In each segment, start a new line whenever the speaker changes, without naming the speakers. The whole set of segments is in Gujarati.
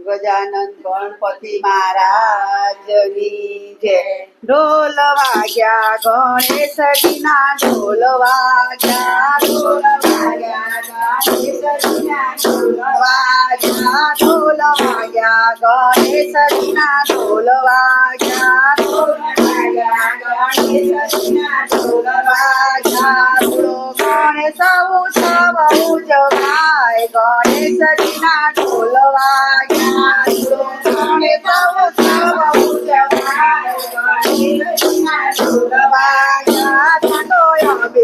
ગજાનંદ ગણપતિ મહારાજની જય ઢોલ વાગ્યા ગણેશજીના ઢોલ વાગ્યા ઢોલ વાગ્યા ગણેશજીના ઢોલ વાગ્યા ઢોલ વાગ્યા ગણેશજીના ઢોલ વાગ્યા ઢોલ વાગ્યા ગણેશજીના ઢોલ વાગ્યા બોલો ગણેશ ઉત્સવ ઉજવાય ગણેશજીના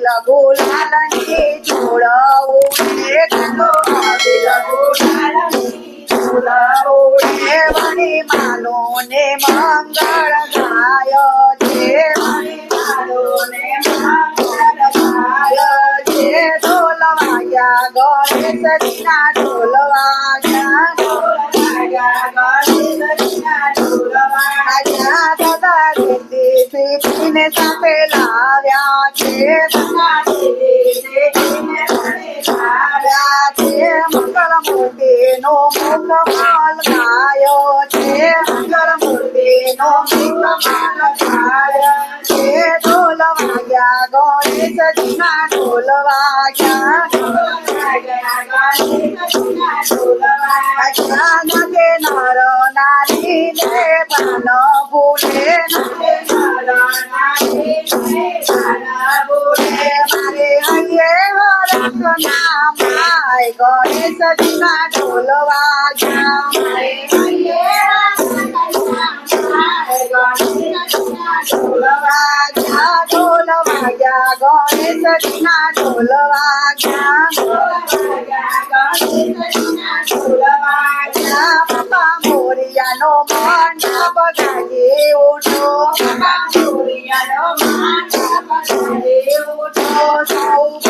અબિલ ગુલાલની જોડવું રે ઠંડો અબિલ ગુલાલની જોડવું રે વણી માનો ને મંગળ ગાય છે વણી માનો ને મંગળ ગાય છે ઢોલ ગણેશજીના ઢોલ વાગ્યા ગણેશજીના ઢોલ સીધીને સાથે લાવ્યા છે લાવ્યા છે, મંગળ મૂર્તિનો મુખ માલ ગાયો છે, મંગળ મૂર્તિનો મુખ માલ ગાયો છે, ઢોલ વાગ્યા, ગણેશજીના ઢોલ વાગ્યા ઢોલ વાગ્યા, ગણેશજીના ઢોલ વાગ્યા ગણેશજીના ઢોલ વાગ્યા મારે હૈયે ઢોલ વાગ્યા ઢોલ વાગ્યા ગણેશજીના ઢોલ વાગ્યા ઢોલ વાગ્યા બાપા મોરિયાનો મંડપ ગાજે ઉઠો બાપા મોરિયાનો મંડપ ગાજે ઉઠો સૌ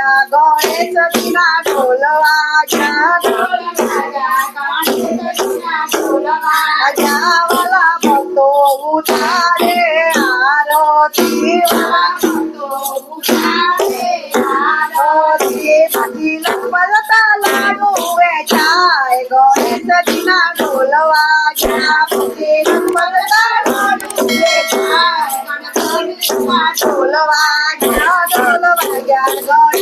વાગ્યા ગણેશજીના ઢોલ વાગ્યા ઢોલ વાગ્યા વાલા ભક્તો ઉતારે આરતી ભક્તો આરતી બાકી લંબલતા લાડુ વેચાય ગણેશજીના ઢોલ વાગ્યા લંબલતા